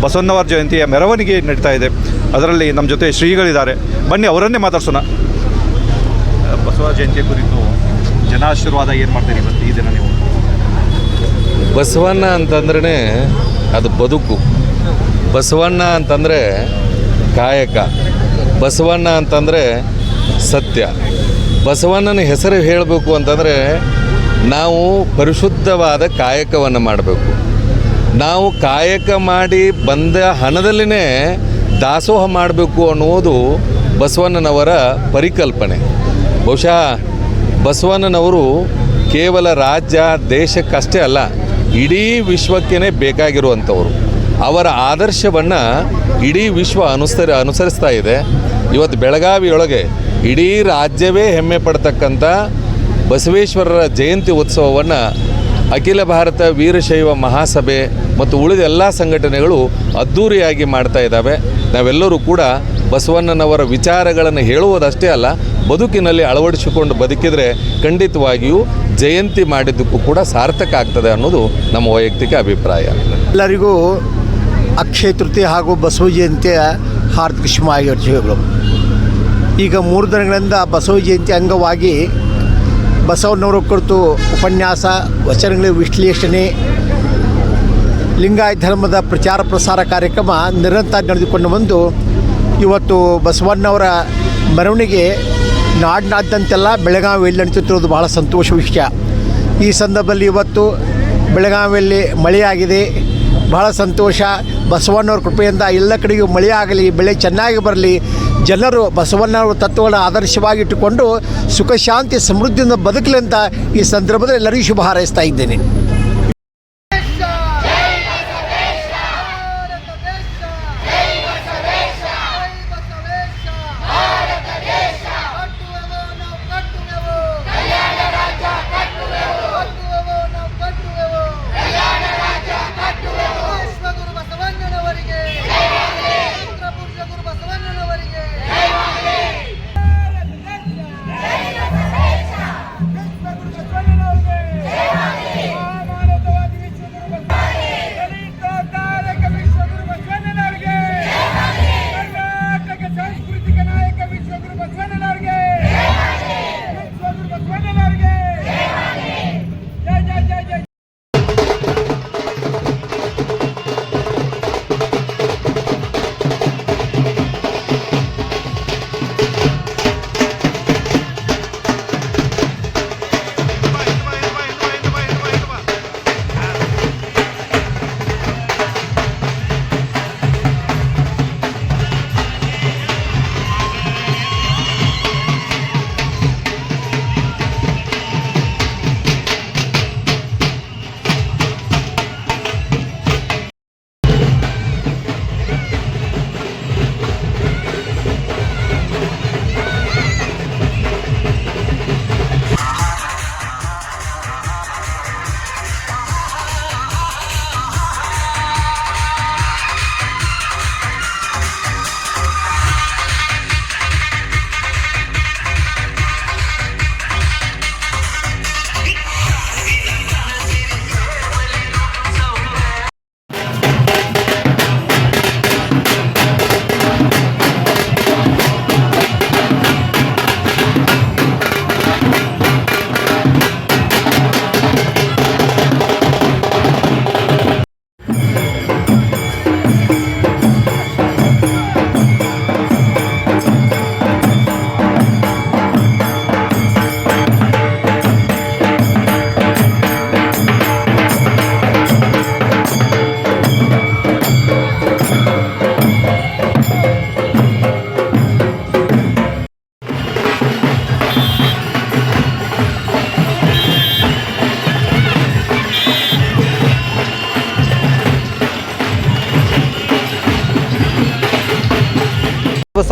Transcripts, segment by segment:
ಬಸವಣ್ಣವರ ಜಯಂತಿಯ ಮೆರವಣಿಗೆ ನಡೀತಾ ಇದೆ. ಅದರಲ್ಲಿ ನಮ್ಮ ಜೊತೆ ಶ್ರೀಗಳಿದ್ದಾರೆ. ಬನ್ನಿ, ಅವರನ್ನೇ ಮಾತಾಡ್ಸೋಣ. ಬಸವ ಜಯಂತಿ ಕುರಿತು ಜನಾಶೀರ್ವಾದ ಏನು ಮಾಡ್ತೀರಿ ಇವತ್ತು ಈ ದಿನ ನೀವು? ಬಸವಣ್ಣ ಅಂತಂದ್ರೆ ಅದು ಬದುಕು. ಬಸವಣ್ಣ ಅಂತಂದರೆ ಕಾಯಕ. ಬಸವಣ್ಣ ಅಂತಂದರೆ ಸತ್ಯ. ಬಸವಣ್ಣನ ಹೆಸರು ಹೇಳಬೇಕು ಅಂತಂದರೆ ನಾವು ಪರಿಶುದ್ಧವಾದ ಕಾಯಕವನ್ನು ಮಾಡಬೇಕು. ನಾವು ಕಾಯಕ ಮಾಡಿ ಬಂದ ಹಣದಲ್ಲಿನೇ ದಾಸೋಹ ಮಾಡಬೇಕು ಅನ್ನುವುದು ಬಸವಣ್ಣನವರ ಪರಿಕಲ್ಪನೆ. ಬಹುಶಃ ಬಸವಣ್ಣನವರು ಕೇವಲ ರಾಜ್ಯ, ದೇಶಕ್ಕಷ್ಟೇ ಅಲ್ಲ, ಇಡೀ ವಿಶ್ವಕ್ಕೇ ಬೇಕಾಗಿರುವಂಥವರು. ಅವರ ಆದರ್ಶವನ್ನು ಇಡೀ ವಿಶ್ವ ಅನುಸರಿ, ಅನುಸರಿಸ್ತಾ ಇದೆ. ಇವತ್ತು ಬೆಳಗಾವಿಯೊಳಗೆ ಇಡೀ ರಾಜ್ಯವೇ ಹೆಮ್ಮೆ ಪಡ್ತಕ್ಕಂಥ ಬಸವೇಶ್ವರರ ಜಯಂತಿ ಉತ್ಸವವನ್ನು ಅಖಿಲ ಭಾರತ ವೀರಶೈವ ಮಹಾಸಭೆ ಮತ್ತು ಉಳಿದ ಎಲ್ಲ ಸಂಘಟನೆಗಳು ಅದ್ಧೂರಿಯಾಗಿ ಮಾಡ್ತಾ ಇದ್ದಾವೆ. ನಾವೆಲ್ಲರೂ ಕೂಡ ಬಸವಣ್ಣನವರ ವಿಚಾರಗಳನ್ನು ಹೇಳುವುದಷ್ಟೇ ಅಲ್ಲ, ಬದುಕಿನಲ್ಲಿ ಅಳವಡಿಸಿಕೊಂಡು ಬದುಕಿದರೆ ಖಂಡಿತವಾಗಿಯೂ ಜಯಂತಿ ಮಾಡಿದ್ದಕ್ಕೂ ಕೂಡ ಸಾರ್ಥಕ ಆಗ್ತದೆ ಅನ್ನೋದು ನಮ್ಮ ವೈಯಕ್ತಿಕ ಅಭಿಪ್ರಾಯ. ಎಲ್ಲರಿಗೂ ಅಕ್ಷಯ ತೃತೀಯ ಹಾಗೂ ಬಸವ ಜಯಂತಿಯ ಹಾರ್ದಿಕ ಶುಭಾಶಯಗಳು. ಈಗ ಮೂರು ದಿನಗಳಿಂದ ಬಸವ ಜಯಂತಿ ಅಂಗವಾಗಿ ಬಸವಣ್ಣವರ ಕುರಿತು ಉಪನ್ಯಾಸ, ವಚನಗಳ, ವಿಶ್ಲೇಷಣೆ, ಲಿಂಗಾಯತ ಧರ್ಮದ ಪ್ರಚಾರ ಪ್ರಸಾರ ಕಾರ್ಯಕ್ರಮ ನಿರಂತರ ನಡೆದುಕೊಂಡು ಬಂದು ಇವತ್ತು ಬಸವಣ್ಣವರ ಮೆರವಣಿಗೆ ನಾಡಿನಾದ್ಯಂತೆಲ್ಲ ಬೆಳಗಾವಿಯಲ್ಲಿ ನಡೆಸುತ್ತಿರುವುದು ಬಹಳ ಸಂತೋಷ ವಿಷಯ. ಈ ಸಂದರ್ಭದಲ್ಲಿ ಇವತ್ತು ಬೆಳಗಾವಿಯಲ್ಲಿ ಮಳೆಯಾಗಿದೆ. ಬಹಳ ಸಂತೋಷ. ಬಸವಣ್ಣವ್ರ ಕೃಪೆಯಿಂದ ಎಲ್ಲ ಕಡೆಗೂ ಮಳೆ ಬೆಳೆ ಚೆನ್ನಾಗಿ ಬರಲಿ. ಜನರು ಬಸವಣ್ಣವರ ತತ್ವಗಳನ್ನು ಆದರ್ಶವಾಗಿಟ್ಟುಕೊಂಡು ಸುಖ, ಶಾಂತಿ, ಸಮೃದ್ಧಿಯಿಂದ ಬದುಕಲಿ ಅಂತ ಈ ಸಂದರ್ಭದಲ್ಲಿ ಎಲ್ಲರಿಗೂ ಶುಭ ಹಾರೈಸ್ತಾ ಇದ್ದೇನೆ.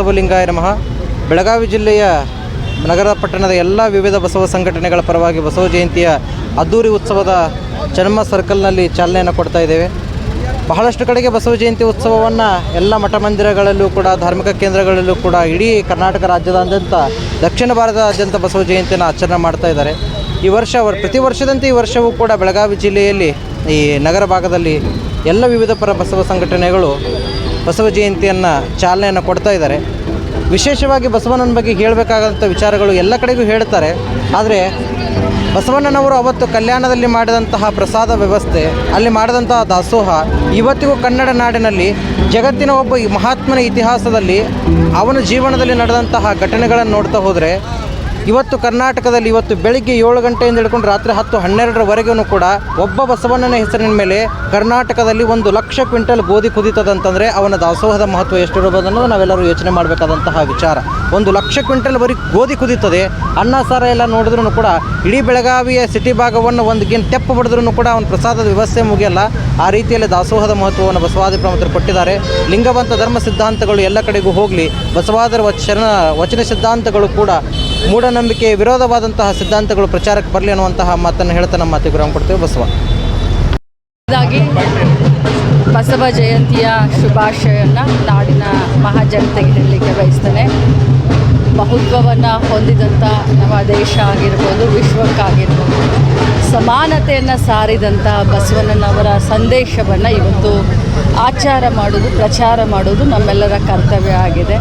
ಬಸವಲಿಂಗಾಯ ನಮಃ. ಬೆಳಗಾವಿ ಜಿಲ್ಲೆಯ ನಗರ ಪಟ್ಟಣದ ಎಲ್ಲ ವಿವಿಧ ಬಸವ ಸಂಘಟನೆಗಳ ಪರವಾಗಿ ಬಸವ ಜಯಂತಿಯ ಅದ್ದೂರಿ ಉತ್ಸವದ ಚನ್ಮ ಸರ್ಕಲ್ನಲ್ಲಿ ಚಾಲನೆಯನ್ನು ಕೊಡ್ತಾ ಇದ್ದೇವೆ. ಬಹಳಷ್ಟು ಕಡೆಗೆ ಬಸವ ಜಯಂತಿ ಉತ್ಸವವನ್ನು ಎಲ್ಲ ಮಠ ಮಂದಿರಗಳಲ್ಲೂ ಕೂಡ, ಧಾರ್ಮಿಕ ಕೇಂದ್ರಗಳಲ್ಲೂ ಕೂಡ ಇಡೀ ಕರ್ನಾಟಕ ರಾಜ್ಯದಾದ್ಯಂತ, ದಕ್ಷಿಣ ಭಾರತದಾದ್ಯಂತ ಬಸವ ಜಯಂತಿಯನ್ನು ಆಚರಣೆ ಮಾಡ್ತಾ ಇದ್ದಾರೆ. ಈ ವರ್ಷ ವರ್- ಪ್ರತಿ ವರ್ಷದಂತೆ ಈ ವರ್ಷವೂ ಕೂಡ ಬೆಳಗಾವಿ ಜಿಲ್ಲೆಯಲ್ಲಿ ಈ ನಗರ ಭಾಗದಲ್ಲಿ ಎಲ್ಲ ವಿವಿಧ ಪರ ಬಸವ ಸಂಘಟನೆಗಳು ಬಸವ ಜಯಂತಿಯನ್ನು ಚಾಲನೆಯನ್ನು ಕೊಡ್ತಾ ಇದ್ದಾರೆ. ವಿಶೇಷವಾಗಿ ಬಸವಣ್ಣನ ಬಗ್ಗೆ ಹೇಳಬೇಕಾದಂಥ ವಿಚಾರಗಳು ಎಲ್ಲ ಕಡೆಗೂ ಹೇಳ್ತಾರೆ ಆದರೆ ಬಸವಣ್ಣನವರು ಅವತ್ತು ಕಲ್ಯಾಣದಲ್ಲಿ ಮಾಡಿದಂತಹ ಪ್ರಸಾದ ವ್ಯವಸ್ಥೆ, ಅಲ್ಲಿ ಮಾಡಿದಂತಹ ದಾಸೋಹ, ಇವತ್ತಿಗೂ ಕನ್ನಡ ನಾಡಿನಲ್ಲಿ ಜಗತ್ತಿನ ಒಬ್ಬ ಮಹಾತ್ಮನ ಇತಿಹಾಸದಲ್ಲಿ ಅವನ ಜೀವನದಲ್ಲಿ ನಡೆದಂತಹ ಘಟನೆಗಳನ್ನು ನೋಡ್ತಾ ಹೋದರೆ ಇವತ್ತು ಕರ್ನಾಟಕದಲ್ಲಿ ಇವತ್ತು ಬೆಳಿಗ್ಗೆ ಏಳು ಗಂಟೆಯಿಂದ ಹಿಡ್ಕೊಂಡು ರಾತ್ರಿ ಹತ್ತು ಹನ್ನೆರಡರವರೆಗೂ ಕೂಡ ಒಬ್ಬ ಬಸವಣ್ಣನ ಹೆಸರಿನ ಮೇಲೆ ಕರ್ನಾಟಕದಲ್ಲಿ ಒಂದು ಲಕ್ಷ ಕ್ವಿಂಟಲ್ ಗೋಧಿ ಕುದೀತದಂತಂದರೆ ಅವನ ದಾಸೋಹದ ಮಹತ್ವ ಎಷ್ಟಿರ್ಬೋದು ಅನ್ನೋದು ನಾವೆಲ್ಲರೂ ಯೋಚನೆ ಮಾಡಬೇಕಾದಂತಹ ವಿಚಾರ. ಒಂದು ಲಕ್ಷ ಕ್ವಿಂಟಲ್ ಬರೀ ಗೋಧಿ ಕುದೀತದೆ, ಅನ್ನ ಸಾರ ಎಲ್ಲ ನೋಡಿದ್ರೂ ಕೂಡ ಇಡೀ ಬೆಳಗಾವಿಯ ಸಿಟಿ ಭಾಗವನ್ನು ಒಂದು ಗಿನ್ ತೆಪ್ಪು ಬಡಿದ್ರೂ ಕೂಡ ಅವನ ಪ್ರಸಾದದ ವ್ಯವಸ್ಥೆ ಮುಗಿಯಲ್ಲ. ಆ ರೀತಿಯಲ್ಲಿ ದಾಸೋಹದ ಮಹತ್ವವನ್ನು ಬಸವಾದಿ ಪ್ರಮುಖರು ಕೊಟ್ಟಿದ್ದಾರೆ. ಲಿಂಗವಂತ ಧರ್ಮ ಸಿದ್ಧಾಂತಗಳು ಎಲ್ಲ ಕಡೆಗೂ ಹೋಗಲಿ, ಬಸವಾದರ ವಚನ ವಚನ ಸಿದ್ಧಾಂತಗಳು ಕೂಡ ಮೂಢನಂಬಿಕೆ, ವಿರೋಧವಾದಂತಹ ಸಿದ್ಧಾಂತಗಳು ಪ್ರಚಾರಕ್ಕೆ ಬರಲಿ ಅನ್ನುವಂತಹ ಮಾತನ್ನು ಹೇಳ್ತಾ ನಮ್ಮ ಮಾತಿಗೆ ವಿರಾಮ ಕೊಡ್ತೇವೆ. ಬಸವ. ಬಸವ ಜಯಂತಿಯ ಶುಭಾಶಯವನ್ನು ನಾಡಿನ ಮಹಾಜನತೆಗೆ ಹೇಳಲಿಕ್ಕೆ ಬಯಸ್ತೇನೆ. ಬಹುತ್ವವನ್ನು ಹೊಂದಿದಂಥ ನಮ್ಮ ದೇಶ ಆಗಿರ್ಬೋದು, ವಿಶ್ವಕ್ಕಾಗಿರ್ಬೋದು, ಸಮಾನತೆಯನ್ನು ಸಾರಿದಂಥ ಬಸವಣ್ಣನವರ ಸಂದೇಶವನ್ನು ಇವತ್ತು ಆಚಾರ ಮಾಡೋದು ಪ್ರಚಾರ ಮಾಡೋದು ನಮ್ಮೆಲ್ಲರ ಕರ್ತವ್ಯ ಆಗಿದೆ.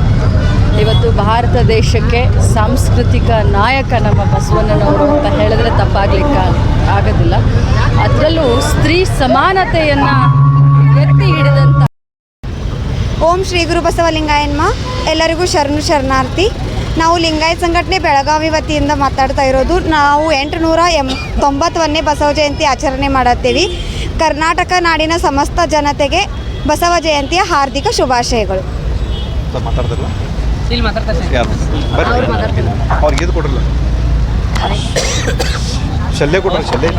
ಇವತ್ತು ಭಾರತ ದೇಶಕ್ಕೆ ಸಾಂಸ್ಕೃತಿಕ ನಾಯಕ ನಮ್ಮ ಬಸವಣ್ಣನವರು ಅಂತ ಹೇಳಿದ್ರೆ ತಪ್ಪಾಗ್ಲಿಕ್ಕೆ ಆಗೋದಿಲ್ಲ. ಅದರಲ್ಲೂ ಸ್ತ್ರೀ ಸಮಾನತೆಯನ್ನು ಎತ್ತಿ ಹಿಡಿದಂಥ ಓಂ ಶ್ರೀ ಗುರು ಬಸವಲಿಂಗಾಯನ್ಮ. ಎಲ್ಲರಿಗೂ ಶರಣು ಶರಣಾರ್ಥಿ. ನಾವು ಲಿಂಗಾಯತ್ ಸಂಘಟನೆ ಬೆಳಗಾವಿ ವತಿಯಿಂದ ಮಾತಾಡ್ತಾ ಇರೋದು. ನಾವು ಎಂಟು ನೂರ ಎಂ ತೊಂಬತ್ತೊಂದನೇ ಬಸವ ಜಯಂತಿ ಆಚರಣೆ ಮಾಡುತ್ತೀವಿ. ಕರ್ನಾಟಕ ನಾಡಿನ ಸಮಸ್ತ ಜನತೆಗೆ ಬಸವ ಜಯಂತಿಯ ಹಾರ್ದಿಕ ಶುಭಾಶಯಗಳು. ಸರ್ ಮಾತಾಡ್ತಾರಲ್ಲ ಯಾರು? ಬರ್ರಿ ಅವ್ರಿಗೆ ಇದು ಕೊಡ್ರಲ್ಲ. ಶಲ್ಯ ಕೊಡ್ರಿ ಶಲ್ಯ.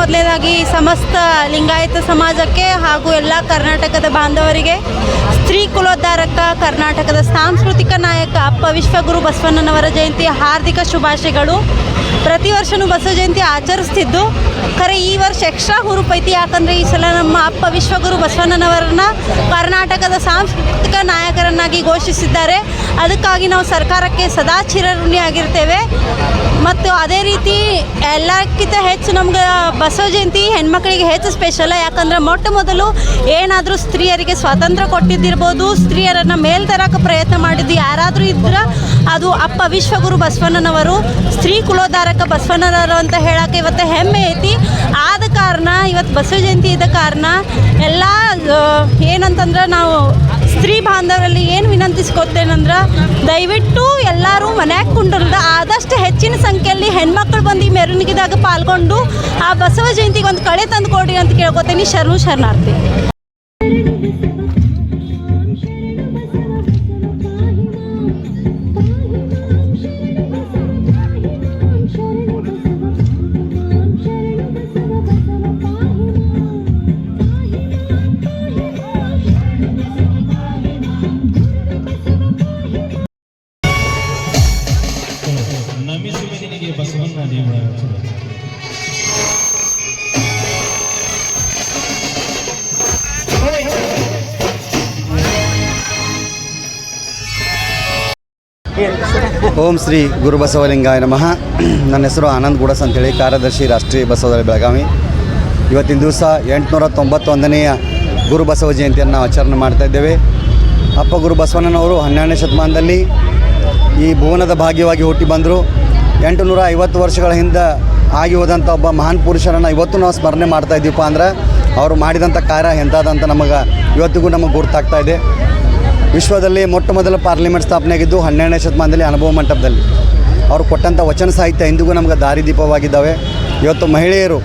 ಮೊದಲನೇದಾಗಿ ಸಮಸ್ತ ಲಿಂಗಾಯತ ಸಮಾಜಕ್ಕೆ ಹಾಗೂ ಎಲ್ಲ ಕರ್ನಾಟಕದ ಬಾಂಧವರಿಗೆ ಸ್ತ್ರೀ ಕುಲೋದ್ಧಾರಕ ಕರ್ನಾಟಕದ ಸಾಂಸ್ಕೃತಿಕ ನಾಯಕ ಅಪ್ಪ ವಿಶ್ವಗುರು ಬಸವಣ್ಣನವರ ಜಯಂತಿ ಹಾರ್ದಿಕ ಶುಭಾಶಯಗಳು. ಪ್ರತಿ ವರ್ಷವೂ ಬಸವ ಜಯಂತಿ ಆಚರಿಸ್ತಿದ್ದು. ಖರೆ, ಈ ವರ್ಷ ಎಕ್ಸ್ಟ್ರಾ ಹುರುಪೈತಿ. ಯಾಕಂದರೆ ಈ ಸಲ ನಮ್ಮ ಅಪ್ಪ ವಿಶ್ವಗುರು ಬಸವಣ್ಣನವರನ್ನ ಕರ್ನಾಟಕದ ಸಾಂಸ್ಕೃತಿಕ ನಾಯಕರನ್ನಾಗಿ ಘೋಷಿಸಿದ್ದಾರೆ. ಅದಕ್ಕಾಗಿ ನಾವು ಸರ್ಕಾರಕ್ಕೆ ಸದಾ ಚಿರಋಣಿಯಾಗಿರ್ತೇವೆ. ಮತ್ತು ಅದೇ ರೀತಿ ಎಲ್ಲಕ್ಕಿಂತ ಹೆಚ್ಚು ನಮ್ಗೆ ಬಸವ ಜಯಂತಿ ಹೆಣ್ಮಕ್ಳಿಗೆ ಹೆಚ್ಚು ಸ್ಪೆಷಲ್ ಯಾಕಂದ್ರೆ ಮೊಟ್ಟ ಮೊದಲು ಏನಾದರೂ ಸ್ತ್ರೀಯರಿಗೆ ಸ್ವಾತಂತ್ರ್ಯ ಕೊಟ್ಟಿದ್ದಿರ್ಬೋದು, ಸ್ತ್ರೀಯರನ್ನು ಮೇಲ್ ತರಕ್ಕೆ ಪ್ರಯತ್ನ ಮಾಡಿದ್ದು ಯಾರಾದರೂ ಇದ್ರೆ ಅದು ಅಪ್ಪ ವಿಶ್ವಗುರು ಬಸವಣ್ಣನವರು, ಸ್ತ್ರೀ ಕುಲೋದ್ಧಾರಕ ಬಸವಣ್ಣನವರು ಅಂತ ಹೇಳಕ್ಕೆ ಇವತ್ತು ಹೆಮ್ಮೆ ಐತಿ. ಆದ ಕಾರಣ ಇವತ್ತು ಬಸವ ಜಯಂತಿ ಇದ್ದ ಕಾರಣ ಎಲ್ಲ ಏನಂತಂದ್ರೆ ನಾವು ಸ್ತ್ರೀ ಬಾಂಧವರಲ್ಲಿ ಏನು ವಿನಂತಿಸ್ಕೊತೇನಂದ್ರೆ ದಯವಿಟ್ಟು ಎಲ್ಲರೂ ಮನ್ಯಾಗ ಕುಂಡ್ರದ ಆದಷ್ಟು ಹೆಚ್ಚಿನ ಸಂಖ್ಯೆಯಲ್ಲಿ ಹೆಣ್ಮಕ್ಳು ಬಂದು ಈ ಮೆರವಣಿಗೆದಾಗ ಪಾಲ್ಗೊಂಡು ಆ ಬಸವ ಜಯಂತಿಗೆ ಒಂದು ಕಳೆ ತಂದು ಕೊಡಿ ಅಂತ ಕೇಳ್ಕೊತೀನಿ. ಶರಣು ಶರಣಾರ್ಥಿ. ಓಂ ಶ್ರೀ ಗುರು ಬಸವಲಿಂಗಾಯ ನಮಃ. ನನ್ನ ಹೆಸರು ಆನಂದ್ ಗೂಡಸ್ ಅಂತೇಳಿ, ಕಾರ್ಯದರ್ಶಿ ರಾಷ್ಟ್ರೀಯ ಬಸವದಳ ಬೆಳಗಾವಿ. ಇವತ್ತಿನ ದಿವಸ ಎಂಟುನೂರ ತೊಂಬತ್ತೊಂದನೆಯ ಗುರು ಬಸವ ಜಯಂತಿಯನ್ನು ನಾವು ಆಚರಣೆ ಮಾಡ್ತಾ ಇದ್ದೇವೆ. ಅಪ್ಪ ಗುರು ಬಸವಣ್ಣನವರು ಹನ್ನೆರಡನೇ ಶತಮಾನದಲ್ಲಿ ಈ ಭುವನದ ಭಾಗ್ಯವಾಗಿ ಹುಟ್ಟಿ ಬಂದರು. ಎಂಟು ನೂರ ಐವತ್ತು ವರ್ಷಗಳ ಹಿಂದೆ ಆಗಿ ಹೋದಂಥ ಒಬ್ಬ ಮಹಾನ್ ಪುರುಷರನ್ನು ಇವತ್ತು ನಾವು ಸ್ಮರಣೆ ಮಾಡ್ತಾ ಇದ್ದೀವಪ್ಪ ಅಂದ್ರೆ, ಅವರು ಮಾಡಿದಂಥ ಕಾರ್ಯ ಎಂಥದಂತ ನಮಗೆ ಇವತ್ತಿಗೂ ನಮಗೆ ಗುರ್ತಾಗ್ತಾ ಇದೆ. ವಿಶ್ವದಲ್ಲಿ ಮೊಟ್ಟ ಮೊದಲ ಪಾರ್ಲಿಮೆಂಟ್ ಸ್ಥಾಪನೆ ಆಗಿದ್ದು ಹನ್ನೆರಡನೇ ಶತಮಾನದಲ್ಲಿ ಅನುಭವ ಮಂಟಪದಲ್ಲಿ. ಅವರು ಕೊಟ್ಟಂಥ ವಚನ ಸಾಹಿತ್ಯ ಇಂದಿಗೂ ನಮಗೆ ದಾರಿದೀಪವಾಗಿದ್ದಾವೆ ಇವತ್ತು ಮಹಿಳೆಯರು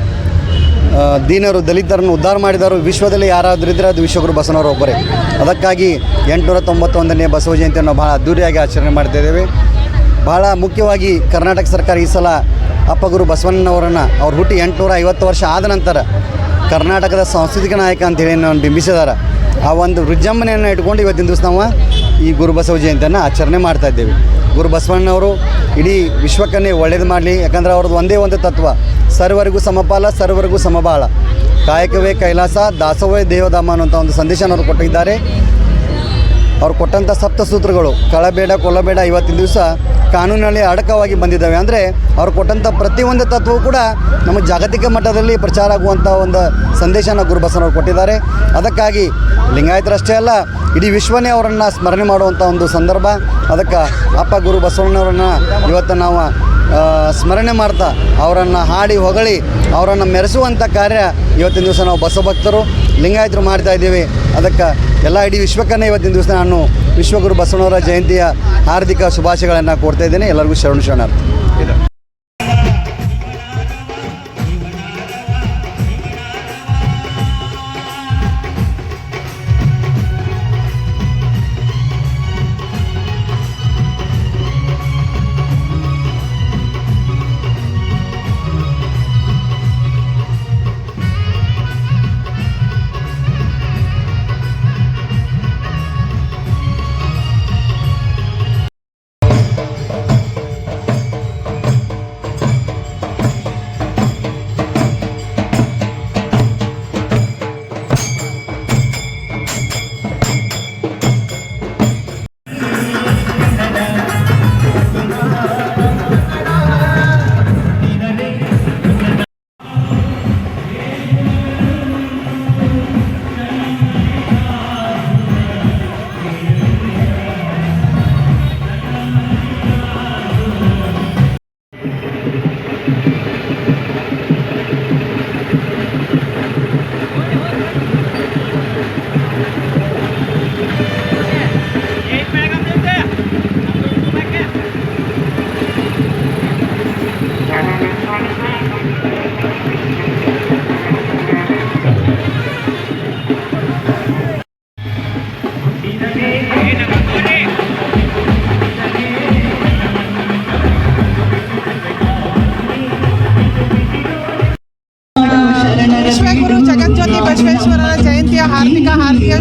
ದೀನರು, ದಲಿತರನ್ನು ಉದ್ಧಾರ ಮಾಡಿದವರು ವಿಶ್ವದಲ್ಲಿ ಯಾರಾದರೂ ಇದ್ದರೆ ಅದು ವಿಶ್ವಗುರು ಬಸವನವರು ಒಬ್ಬರೇ. ಅದಕ್ಕಾಗಿ ಎಂಟುನೂರ ತೊಂಬತ್ತೊಂದನೇ ಬಸವ ಜಯಂತಿಯನ್ನು ಭಾಳ ಅದ್ದೂರಿಯಾಗಿ ಆಚರಣೆ ಮಾಡ್ತಾ ಇದ್ದೇವೆ. ಭಾಳ ಮುಖ್ಯವಾಗಿ ಕರ್ನಾಟಕ ಸರ್ಕಾರ ಈ ಸಲ ಅಪ್ಪಗುರು ಬಸವಣ್ಣನವರನ್ನು ಅವ್ರು ಹುಟ್ಟಿ ಎಂಟುನೂರ ಐವತ್ತು ವರ್ಷ ಆದ ನಂತರ ಕರ್ನಾಟಕದ ಸಾಂಸ್ಕೃತಿಕ ನಾಯಕ ಅಂತೇಳಿ ನಾನು ಬಿಂಬಿಸಿದಾರ ಆ ಒಂದು ವಿಜೃಂಭಣೆಯನ್ನು ಇಟ್ಕೊಂಡು ಇವತ್ತಿನ ದಿವಸ ನಾವು ಈ ಗುರುಬಸವ ಜಯಂತಿಯನ್ನು ಆಚರಣೆ ಮಾಡ್ತಾ ಇದ್ದೇವೆ. ಗುರು ಬಸವಣ್ಣವರು ಇಡೀ ವಿಶ್ವಕ್ಕನ್ನೇ ಒಳ್ಳೇದು ಮಾಡಲಿ, ಯಾಕಂದರೆ ಅವ್ರದ್ದು ಒಂದೇ ಒಂದು ತತ್ವ, ಸರ್ವರಿಗೂ ಸಮಪಾಲ, ಸರ್ವರಿಗೂ ಸಮಬಾಳ. ಕಾಯಕವೇ ಕೈಲಾಸ, ದಾಸವೇ ದೇವಧಾಮ ಅನ್ನುವಂಥ ಒಂದು ಸಂದೇಶನ ಅವರು ಕೊಟ್ಟಿದ್ದಾರೆ. ಅವ್ರು ಕೊಟ್ಟಂಥ ಸಪ್ತಸೂತ್ರಗಳು, ಕಳಬೇಡ, ಕೊಲ್ಲಬೇಡ, ಇವತ್ತಿನ ದಿವಸ ಕಾನೂನಲ್ಲಿ ಅಡಕವಾಗಿ ಬಂದಿದ್ದಾವೆ. ಅಂದರೆ ಅವರು ಕೊಟ್ಟಂಥ ಪ್ರತಿಯೊಂದು ತತ್ವವು ಕೂಡ ನಮ್ಮ ಜಾಗತಿಕ ಮಟ್ಟದಲ್ಲಿ ಪ್ರಚಾರ ಆಗುವಂಥ ಒಂದು ಸಂದೇಶನ ಗುರುಬಸವನವರು ಕೊಟ್ಟಿದ್ದಾರೆ. ಅದಕ್ಕಾಗಿ ಲಿಂಗಾಯತರಷ್ಟೇ ಅಲ್ಲ, ಇಡೀ ವಿಶ್ವನೇ ಅವರನ್ನು ಸ್ಮರಣೆ ಮಾಡುವಂಥ ಒಂದು ಸಂದರ್ಭ. ಅದಕ್ಕೆ ಅಪ್ಪ ಗುರು ಬಸವಣ್ಣವರನ್ನು ಇವತ್ತು ನಾವು ಸ್ಮರಣೆ ಮಾಡ್ತಾ ಅವರನ್ನು ಹಾಡಿ ಹೊಗಳಿ ಅವರನ್ನು ಮೆರೆಸುವಂಥ ಕಾರ್ಯ ಇವತ್ತಿನ ದಿವಸ ನಾವು ಬಸವ ಭಕ್ತರು ಲಿಂಗಾಯತರು ಮಾಡ್ತಾ ಇದ್ದೀವಿ. ಅದಕ್ಕೆ ಎಲ್ಲ ಇಡೀ ವಿಶ್ವಕ್ಕನ್ನೇ ಇವತ್ತಿನ ದಿವಸ ನಾನು ವಿಶ್ವಗುರು ಬಸವಣ್ಣವರ ಜಯಂತಿಯ ಹಾರ್ದಿಕ ಶುಭಾಶಯಗಳನ್ನು ಕೊಡ್ತಾ ಇದ್ದೇನೆ. ಎಲ್ಲರಿಗೂ ಶರಣು ಶರಣಾರ್ಥಿ.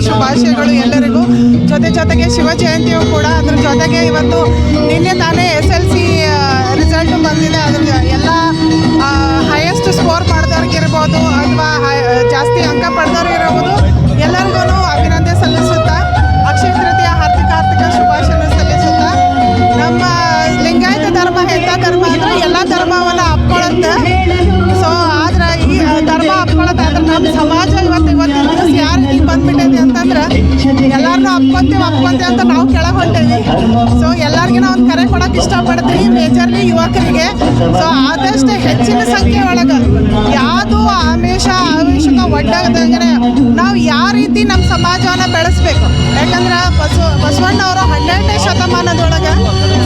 ಶುಭಾಶಯಗಳು ಎಲ್ಲರಿಗೂ. ಜೊತೆ ಜೊತೆಗೆ ಶಿವ ಜಯಂತಿಯು ಕೂಡ. ಅದ್ರ ಜೊತೆಗೆ ಇವತ್ತು ನಿನ್ನೆ ತಾನೇ ಒಪ್ಪಂತೆ ಅಪ್ಕೊಂತೀವಿ ಅಂತ ನಾವು ಕೆಳಗೆ ಹೊಂಟೇವಿ ಸೊ ಎಲ್ಲರಿಗೂ ನಾವು ಒಂದು ಕರೆ ಕೊಡೋಕೆ ಇಷ್ಟಪಡ್ತೀವಿ ಮೇಜರ್ಲಿ ಯುವಕರಿಗೆ. ಸೊ ಆದಷ್ಟು ಹೆಚ್ಚಿನ ಸಂಖ್ಯೆ ಒಳಗೆ ಯಾವುದು ಆಮೇಷ ಆವೇಶಕ ಒಡ್ಡಾಗದಂಗೆ ನಾವು ಯಾವ ರೀತಿ ನಮ್ಮ ಸಮಾಜವನ್ನು ಬೆಳೆಸ್ಬೇಕು. ಯಾಕಂದ್ರೆ ಬಸವ, ಬಸವಣ್ಣವರು ಹನ್ನೆರಡನೇ ಶತಮಾನದೊಳಗೆ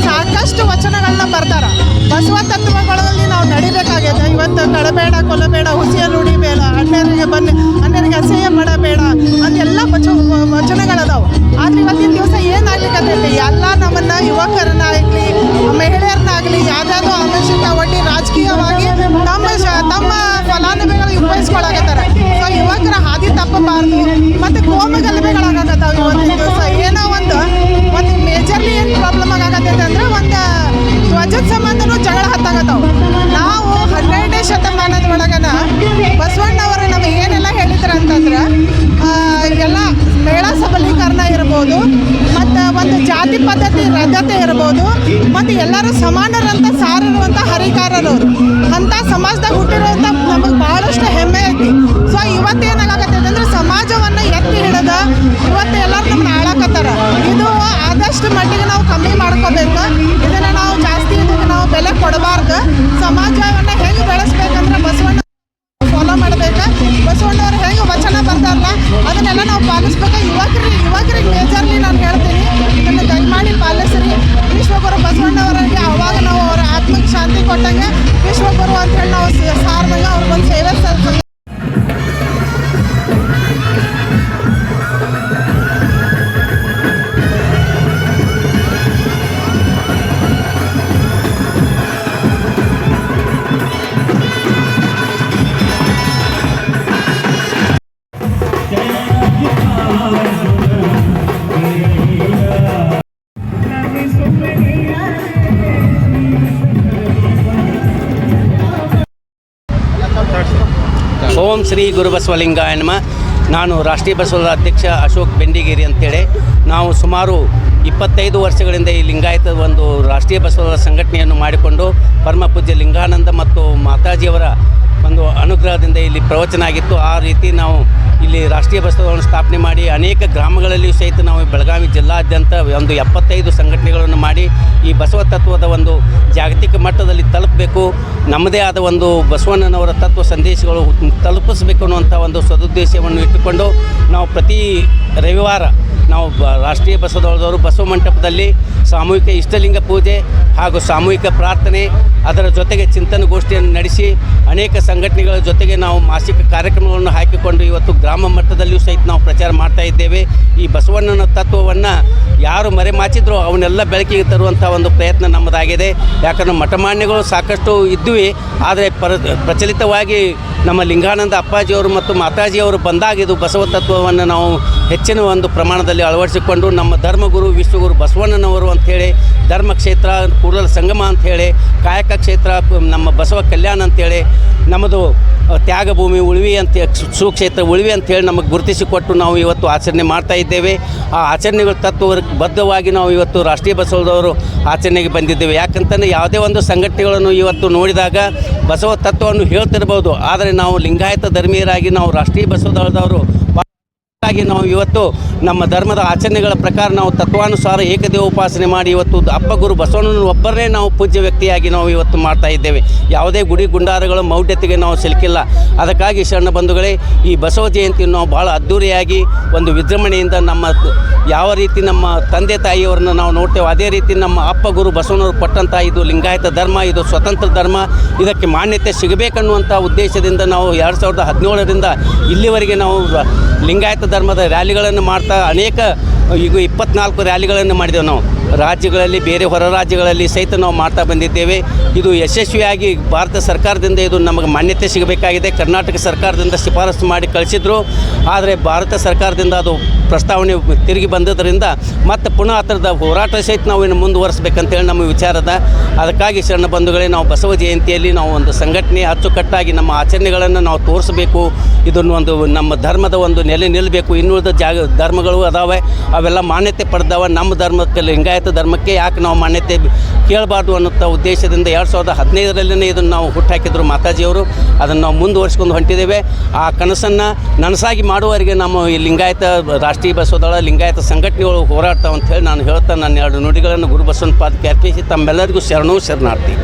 ಸಾಕಷ್ಟು ವಚನಗಳನ್ನ ಬರ್ತಾರ. ಬಸವ ತತ್ವಗಳಲ್ಲಿ ನಾವು ನಡಿಬೇಕಾಗಿದೆ ಇವತ್ತು ಕಳಬೇಡ ಕೊಲಬೇಡ ಹುಸಿಯ ನುಡಿಬೇಡ ಅಣ್ಣರಿಗೆ ಬನ್ನಿ ಅಣ್ಣರಿಗೆ ಅಸಹ್ಯ ಮಾಡಬೇಡ ಅದೆಲ್ಲ ವಚ ಎಲ್ಲ ನಮ್ಮನ್ನ ಯುವಕರನ್ನಾಗಲಿ, ಮಹಿಳೆಯರನ್ನಾಗಲಿ, ಯಾವ್ದಾದ್ರು ಆಮಿಷಕ ಒಡ್ಡಿ ರಾಜಕೀಯವಾಗಿ ನಮ್ಮ ತಮ್ಮ ಫಲಾನುಭವಿಗಳಿಗೆ ಉಪಯೋಗಿಸ್ಕೊಳಕತ್ತಾರೆ. ಸೊ ಯುವಕರ ಹಾದಿ ತಪ್ಪಬಾರದು. ಮತ್ತೆ ಕೋಮಗಲಭೆಗಳಾಗತ್ತಾವ ಇವತ್ತಿನ ದಿವಸ. ಏನೋ ಒಂದು ಒಂದು ಮೇಜರ್ಲಿ ಏನು ಪ್ರಾಬ್ಲಮ್ ಆಗತ್ತೈತೆ ಅಂದ್ರೆ ಒಂದು ಧ್ವಜದ ಸಂಬಂಧನೂ ಜಗಳ ಹತ್ತಾಗತ್ತಾವ ನಾವು ಹನ್ನೆರಡನೇ ಶತಮಾನದ ಒಳಗನ ಬಸವಣ್ಣವರು ನಮಗೆ ಏನೆಲ್ಲ ಹೇಳಿದ್ರು ಅಂತಂದ್ರೆ ಎಲ್ಲ ಮೇಳ ಸಬಲೀಕರಣ ಇರ್ಬೋದು ರದ್ದತೆ ಇರ್ಬೋದು. ಮತ್ತು ಎಲ್ಲರೂ ಸಮಾನರಂತ ಸಾರಿರುವಂಥ ಹರಿಕಾರರು ಅಂಥ ಸಮಾಜದಾಗ ಹುಟ್ಟಿರುವಂಥ ನಮಗೆ ಭಾಳಷ್ಟು ಹೆಮ್ಮೆ ಐತಿ. ಸೊ ಇವತ್ತೇನಾಗತ್ತೆ ಅಂದ್ರೆ ಸಮಾಜವನ್ನು ಎತ್ತಿ ಹಿಡಿದ ಇವತ್ತು ಎಲ್ಲರೂ ನಮ್ಮನ್ನ ಆಳಾಕತ್ತಾರ. ಇದು ಆದಷ್ಟು ಮಟ್ಟಿಗೆ ನಾವು ಕಮ್ಮಿ ಮಾಡ್ಕೋಬೇಕು. ಇದನ್ನು ನಾವು ಜಾಸ್ತಿ ಇದಕ್ಕೆ ನಾವು ಬೆಲೆ ಕೊಡಬಾರ್ದು. ಸಮಾಜವನ್ನು ಹೆಂಗೆ ಬೆಳೆಸ್ಬೇಕಂದ್ರೆ ಬಸವಣ್ಣ ಫಾಲೋ ಮಾಡಬೇಕು. ಬಸವಣ್ಣವ್ರು ಹೆಂಗೆ ವಚನ ಬರ್ತಾರಲ್ಲ, ಅದನ್ನೆಲ್ಲ ನಾವು ಪಾಲಿಸ್ಬೇಕು. ಯುವಕರಿಗೆ ಯುವಕರಿಗೆ ಮೇಜರ್ಲಿ ನಾನು ಹೇಳ್ತೀನಿ. ಇದನ್ನು ದಯಮಾಡಿ ಪಾಲಿಸ್ರಿ ಆತ್ಮಕ್ಕೆ ಶಾಂತಿ ಕೊಟ್ಟಂಗೆ ವಿಶ್ವಗುರು ಅಂತ ಹೇಳಿ ನಾವು ಸಾರ್ದಂಗೆ ಅವ್ರಿಗೊಂದು ಸೇವೆ ಸಲ್ಲಿಸಂಗೆ ಶ್ರೀ ಗುರುಬಸವಲಿಂಗಾಯ ನಮ. ನಾನು ರಾಷ್ಟ್ರೀಯ ಬಸವರ ಅಧ್ಯಕ್ಷ ಅಶೋಕ್ ಬೆಂಡಿಗೇರಿ ಅಂತೇಳಿ. ನಾವು ಸುಮಾರು ಇಪ್ಪತ್ತೈದು ವರ್ಷಗಳಿಂದ ಈ ಲಿಂಗಾಯತ ಒಂದು ರಾಷ್ಟ್ರೀಯ ಬಸವರ ಸಂಘಟನೆಯನ್ನು ಮಾಡಿಕೊಂಡು ಪರಮ ಪೂಜ್ಯ ಲಿಂಗಾನಂದ ಮತ್ತು ಮಾತಾಜಿಯವರ ಒಂದು ಅನುಗ್ರಹದಿಂದ ಇಲ್ಲಿ ಪ್ರವಚನ ಆಗಿತ್ತು. ಆ ರೀತಿ ನಾವು ಇಲ್ಲಿ ರಾಷ್ಟ್ರೀಯ ಬಸವವನ್ನು ಸ್ಥಾಪನೆ ಮಾಡಿ ಅನೇಕ ಗ್ರಾಮಗಳಲ್ಲಿಯೂ ಸಹಿತ ನಾವು ಬೆಳಗಾವಿ ಜಿಲ್ಲಾದ್ಯಂತ ಒಂದು ಎಪ್ಪತ್ತೈದು ಸಂಘಟನೆಗಳನ್ನು ಮಾಡಿ ಈ ಬಸವ ತತ್ವದ ಒಂದು ಜಾಗತಿಕ ಮಟ್ಟದಲ್ಲಿ ತಲುಪಬೇಕು. ನಮ್ಮದೇ ಆದ ಒಂದು ಬಸವಣ್ಣನವರ ತತ್ವ ಸಂದೇಶಗಳು ತಲುಪಿಸಬೇಕು ಅನ್ನುವಂಥ ಒಂದು ಸದುದ್ದೇಶವನ್ನು ಇಟ್ಟುಕೊಂಡು ನಾವು ಪ್ರತಿ ರವಿವಾರ ನಾವು ರಾಷ್ಟ್ರೀಯ ಬಸವದಳದವರು ಬಸವ ಮಂಟಪದಲ್ಲಿ ಸಾಮೂಹಿಕ ಇಷ್ಟಲಿಂಗ ಪೂಜೆ ಹಾಗೂ ಸಾಮೂಹಿಕ ಪ್ರಾರ್ಥನೆ, ಅದರ ಜೊತೆಗೆ ಚಿಂತನಗೋಷ್ಠಿಯನ್ನು ನಡೆಸಿ ಅನೇಕ ಸಂಘಟನೆಗಳ ಜೊತೆಗೆ ನಾವು ಮಾಸಿಕ ಕಾರ್ಯಕ್ರಮಗಳನ್ನು ಹಾಕಿಕೊಂಡು ಇವತ್ತು ಗ್ರಾಮ ಮಟ್ಟದಲ್ಲಿಯೂ ಸಹಿತ ನಾವು ಪ್ರಚಾರ ಮಾಡ್ತಾ ಇದ್ದೇವೆ. ಈ ಬಸವಣ್ಣನ ತತ್ವವನ್ನು ಯಾರು ಮರೆಮಾಚಿದ್ರೋ ಅವನ್ನೆಲ್ಲ ಬೆಳಕಿಗೆ ತರುವಂಥ ಒಂದು ಪ್ರಯತ್ನ ನಮ್ಮದಾಗಿದೆ. ಯಾಕಂದರೆ ಮಠಮಾನ್ಯಗಳು ಸಾಕಷ್ಟು ಇದ್ವಿ ಆದರೆ ಪರ, ಪ್ರಚಲಿತವಾಗಿ ನಮ್ಮ ಲಿಂಗಾನಂದ ಅಪ್ಪಾಜಿಯವರು ಮತ್ತು ಮಾತಾಜಿಯವರು ಬಂದಾಗ ಇದು ಬಸವ ತತ್ವವನ್ನು ನಾವು ಹೆಚ್ಚಿನ ಒಂದು ಪ್ರಮಾಣದಲ್ಲಿ ಅಳವಡಿಸಿಕೊಂಡು ನಮ್ಮ ಧರ್ಮಗುರು ವಿಶ್ವಗುರು ಬಸವಣ್ಣನವರು ಅಂಥೇಳಿ ಧರ್ಮ ಕ್ಷೇತ್ರ, ಕೂಡಲ ಸಂಗಮ ಅಂಥೇಳಿ ಕಾಯಕ ಕ್ಷೇತ್ರ, ನಮ್ಮ ಬಸವ ಕಲ್ಯಾಣ ಅಂಥೇಳಿ ನಮ್ಮದು ತ್ಯಾಗಭೂಮಿ ತ್ಯಾಗ ಭೂಮಿ ಉಳಿವಿ ಅಂತ ಸುಕ್ಷೇತ್ರ ಉಳಿವಿ ಅಂಥೇಳಿ ನಮಗೆ ಗುರುತಿಸಿಕೊಟ್ಟು ನಾವು ಇವತ್ತು ಆಚರಣೆ ಮಾಡ್ತಾ ಇದ್ದೇವೆ. ಆ ಆಚರಣೆಗಳ ತತ್ವ ಬದ್ಧವಾಗಿ ನಾವು ಇವತ್ತು ರಾಷ್ಟ್ರೀಯ ಬಸವದವರು ಆಚರಣೆಗೆ ಬಂದಿದ್ದೇವೆ. ಯಾಕಂತಂದರೆ ಯಾವುದೇ ಒಂದು ಸಂಘಟನೆಗಳನ್ನು ಇವತ್ತು ನೋಡಿದಾಗ ಬಸವ ತತ್ವವನ್ನು ಹೇಳ್ತಿರ್ಬೋದು. ಆದರೆ ನಾವು ಲಿಂಗಾಯತ ಧರ್ಮೀಯರಾಗಿ ನಾವು ರಾಷ್ಟ್ರೀಯ ಬಸವದಳದವರು ಹಾಗಾಗಿ ನಾವು ಇವತ್ತು ನಮ್ಮ ಧರ್ಮದ ಆಚರಣೆಗಳ ಪ್ರಕಾರ ನಾವು ತತ್ವಾನುಸಾರ ಏಕದೇವ ಉಪಾಸನೆ ಮಾಡಿ ಇವತ್ತು ಅಪ್ಪ ಗುರು ಬಸವಣ್ಣನ ಒಬ್ಬರನ್ನೇ ನಾವು ಪೂಜ್ಯ ವ್ಯಕ್ತಿಯಾಗಿ ನಾವು ಇವತ್ತು ಮಾಡ್ತಾ ಇದ್ದೇವೆ. ಯಾವುದೇ ಗುಡಿ ಗುಂಡಾರಗಳ ಮೌಢ್ಯತೆಗೆ ನಾವು ಸಿಲುಕಿಲ್ಲ. ಅದಕ್ಕಾಗಿ ಶರಣ ಬಂಧುಗಳೇ, ಈ ಬಸವ ಜಯಂತಿಯನ್ನು ನಾವು ಭಾಳ ಅದ್ಧೂರಿಯಾಗಿ ಒಂದು ವಿಜೃಂಭಣೆಯಿಂದ ನಮ್ಮ ಯಾವ ರೀತಿ ನಮ್ಮ ತಂದೆ ತಾಯಿಯವರನ್ನು ನಾವು ನೋಡ್ತೇವೆ ಅದೇ ರೀತಿ ನಮ್ಮ ಅಪ್ಪ ಗುರು ಬಸವನವರು ಕೊಟ್ಟಂಥ ಇದು ಲಿಂಗಾಯತ ಧರ್ಮ, ಇದು ಸ್ವತಂತ್ರ ಧರ್ಮ, ಇದಕ್ಕೆ ಮಾನ್ಯತೆ ಸಿಗಬೇಕನ್ನುವಂಥ ಉದ್ದೇಶದಿಂದ ನಾವು ಎರಡು ಸಾವಿರದ ಹದಿನೇಳರಿಂದ ಇಲ್ಲಿವರೆಗೆ ನಾವು ಲಿಂಗಾಯತ ಲಿಂಗಾಯತ ಧರ್ಮದ ರ್ಯಾಲಿಗಳನ್ನು ಮಾಡ್ತಾ ಅನೇಕ ಈಗ ಇಪ್ಪತ್ನಾಲ್ಕು ರ್ಯಾಲಿಗಳನ್ನು ಮಾಡಿದೆವು ನಾವು. ರಾಜ್ಯಗಳಲ್ಲಿ, ಬೇರೆ ಹೊರ ರಾಜ್ಯಗಳಲ್ಲಿ ಸಹಿತ ನಾವು ಮಾಡ್ತಾ ಬಂದಿದ್ದೇವೆ. ಇದು ಯಶಸ್ವಿಯಾಗಿ ಭಾರತ ಸರ್ಕಾರದಿಂದ ಇದು ನಮಗೆ ಮಾನ್ಯತೆ ಸಿಗಬೇಕಾಗಿದೆ. ಕರ್ನಾಟಕ ಸರ್ಕಾರದಿಂದ ಶಿಫಾರಸು ಮಾಡಿ ಕಳಿಸಿದ್ರು. ಆದರೆ ಭಾರತ ಸರ್ಕಾರದಿಂದ ಅದು ಪ್ರಸ್ತಾವನೆ ತಿರುಗಿ ಬಂದದರಿಂದ ಮತ್ತೆ ಪುನಃ ಆ ಥರದ ಹೋರಾಟ ಸಹಿತ ನಾವು ಇನ್ನು ಮುಂದುವರಿಸ್ಬೇಕಂತೇಳಿ ನಮ್ಮ ವಿಚಾರದ ಅದಕ್ಕಾಗಿ ಶರಣ ಬಂಧುಗಳೇ, ನಾವು ಬಸವ ಜಯಂತಿಯಲ್ಲಿ ನಾವು ಒಂದು ಸಂಘಟನೆ ಅಚ್ಚುಕಟ್ಟಾಗಿ ನಮ್ಮ ಆಚರಣೆಗಳನ್ನು ನಾವು ತೋರಿಸಬೇಕು. ಇದನ್ನು ಒಂದು ನಮ್ಮ ಧರ್ಮದ ಒಂದು ನೆಲೆ ನಿಲ್ಲಬೇಕು. ಇನ್ನುಳಿದ ಜಾಗ ಧರ್ಮಗಳು ಅದಾವೆ. ಅವೆಲ್ಲ ಮಾನ್ಯತೆ ಪಡೆದವ ನಮ್ಮ ಧರ್ಮಕ್ಕೆ, ಲಿಂಗಾಯತ ಧರ್ಮಕ್ಕೆ ಯಾಕೆ ನಾವು ಮಾನ್ಯತೆ ಕೇಳಬಾರ್ದು ಅನ್ನೋಂಥ ಉದ್ದೇಶದಿಂದ ಎರಡು ಸಾವಿರದ ಹದಿನೈದರಲ್ಲೇ ಇದನ್ನು ನಾವು ಹುಟ್ಟಾಕಿದ್ರು ಮಾತಾಜಿಯವರು. ಅದನ್ನು ನಾವು ಮುಂದುವರಿಸ್ಕೊಂಡು ಹೊಂಟಿದ್ದೇವೆ. ಆ ಕನಸನ್ನು ನನಸಾಗಿ ಮಾಡುವವರಿಗೆ ನಮ್ಮ ಈ ಲಿಂಗಾಯತ ರಾಷ್ಟ್ರೀಯ ಬಸವದಳ ಲಿಂಗಾಯತ ಸಂಘಟನೆಗಳು ಹೋರಾಡ್ತಾವಂತ ಹೇಳಿ ನಾನು ಹೇಳ್ತಾ ನನ್ನ ಎರಡು ನುಡಿಗಳನ್ನು ಗುರು ಬಸವನ ಪಾದಕ್ಕೆ ಅರ್ಪಿಸಿ. ತಮ್ಮೆಲ್ಲರಿಗೂ ಶರಣು ಶರಣಾರ್ಥಿ.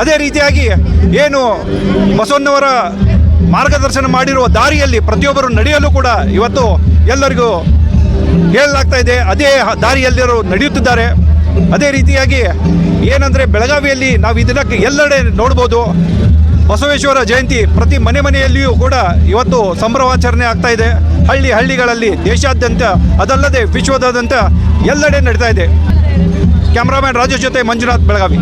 ಅದೇ ರೀತಿಯಾಗಿ ಏನು ಬಸವಣ್ಣವರ ಮಾರ್ಗದರ್ಶನ ಮಾಡಿರುವ ದಾರಿಯಲ್ಲಿ ಪ್ರತಿಯೊಬ್ಬರು ನಡೆಯಲು ಕೂಡ ಇವತ್ತು ಎಲ್ಲರಿಗೂ ಹೇಳಲಾಗ್ತಾ ಇದೆ. ಅದೇ ದಾರಿಯಲ್ಲಿರು ನಡೆಯುತ್ತಿದ್ದಾರೆ. ಅದೇ ರೀತಿಯಾಗಿ ಏನಂದರೆ ಬೆಳಗಾವಿಯಲ್ಲಿ ನಾವು ಇದನ್ನ ಎಲ್ಲೆಡೆ ನೋಡ್ಬೋದು. ಬಸವೇಶ್ವರ ಜಯಂತಿ ಪ್ರತಿ ಮನೆ ಮನೆಯಲ್ಲಿಯೂ ಕೂಡ ಇವತ್ತು ಸಂಭ್ರಮಾಚರಣೆ ಆಗ್ತಾ ಇದೆ. ಹಳ್ಳಿ ಹಳ್ಳಿಗಳಲ್ಲಿ ದೇಶಾದ್ಯಂತ, ಅದಲ್ಲದೆ ವಿಶ್ವದಾದ್ಯಂತ ಎಲ್ಲೆಡೆ ನಡೀತಾ ಇದೆ. ಕ್ಯಾಮ್ರಾಮ್ಯಾನ್ ರಾಜೇಶ್ ಜೊತೆ ಮಂಜುನಾಥ್ ಬೆಳಗಾವಿ.